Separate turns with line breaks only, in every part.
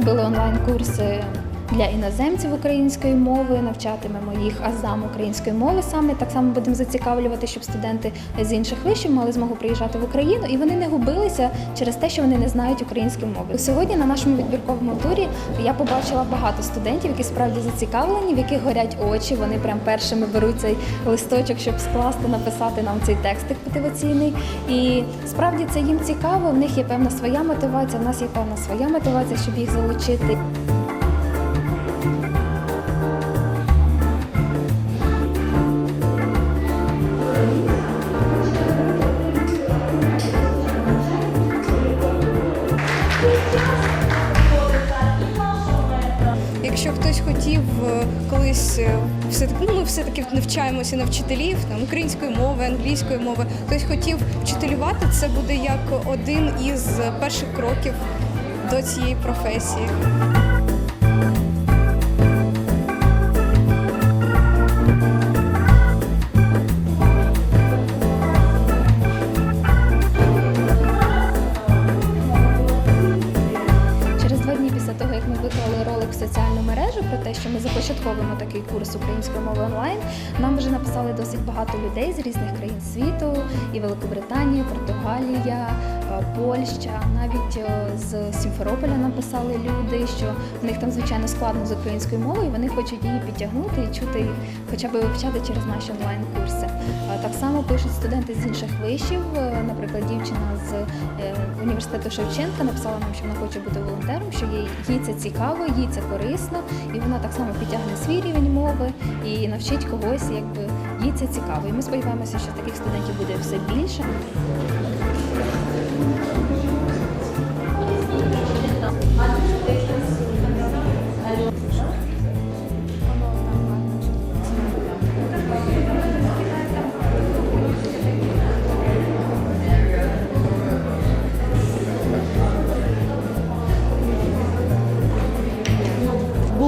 зробили онлайн-курси для іноземців української мови, навчатимемо їх азам української мови саме. Так само будемо зацікавлювати, щоб студенти з інших вишів мали змогу приїжджати в Україну і вони не губилися через те, що вони не знають української мови. Сьогодні на нашому відбірковому турі я побачила багато студентів, які справді зацікавлені, в яких горять очі. Вони прям першими беруть цей листочок, щоб скласти, написати нам цей текстик мотиваційний. І справді це їм цікаво. В них є певна своя мотивація. В нас є певна своя мотивація, щоб їх залучити.
Якщо хтось хотів е, колись е, все таки, ну ми все таки навчаємося на вчителів там української мови, англійської мови. Хтось хотів вчителювати, це буде як один із перших кроків до цієї професії.
Виклали ролик в соціальну мережу про те, що ми започатковуємо такий курс української мови онлайн, нам вже написали досить багато людей з різних країн світу, і Великобританія, Португалія, е, Польща, навіть е, з Сімферополя написали люди, що в них там звичайно складно з українською мовою, вони хочуть її підтягнути і чути хоча б вивчати через наші онлайн-курси. Е, Так само пишуть студенти з інших вишів. Наприклад, дівчина з університету Шевченка написала нам, що вона хоче бути волонтером, що їй це цікаво, їй це корисно, і вона так само підтягне свій рівень мови і навчить когось, якби їй це цікаво. І ми сподіваємося, що таких студентів буде все більше.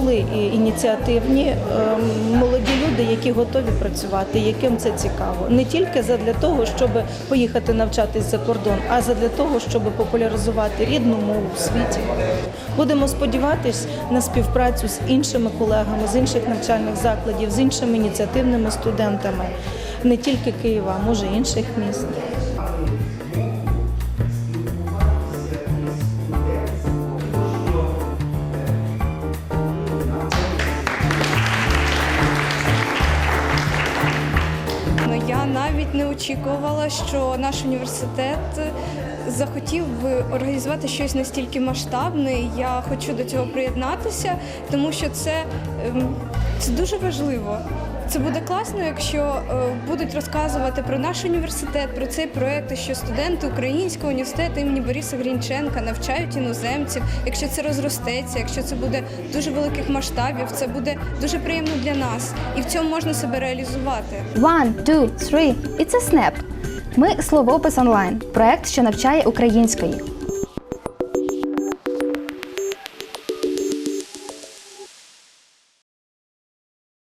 Були ініціативні ем, молоді люди, які готові працювати, яким це цікаво. Не тільки задля того, щоб поїхати навчатись за кордон, а задля того, щоб популяризувати рідну мову в світі. Будемо сподіватись на співпрацю з іншими колегами з інших навчальних закладів, з іншими ініціативними студентами, не тільки Києва, а може інших міст.
Навіть не очікувала, що наш університет захотів би організувати щось настільки масштабне. Я хочу до цього приєднатися, тому що це, ем, це дуже важливо. Це буде класно, якщо е, будуть розказувати про наш університет, про цей проект, що студенти Українського університету імені Бориса Грінченка навчають іноземців. Якщо це розростеться, якщо це буде дуже великих масштабів, це буде дуже приємно для нас, і в цьому можна себе реалізувати.
One, two, three. It's a snap. Ми словопис онлайн. Проект, що навчає української.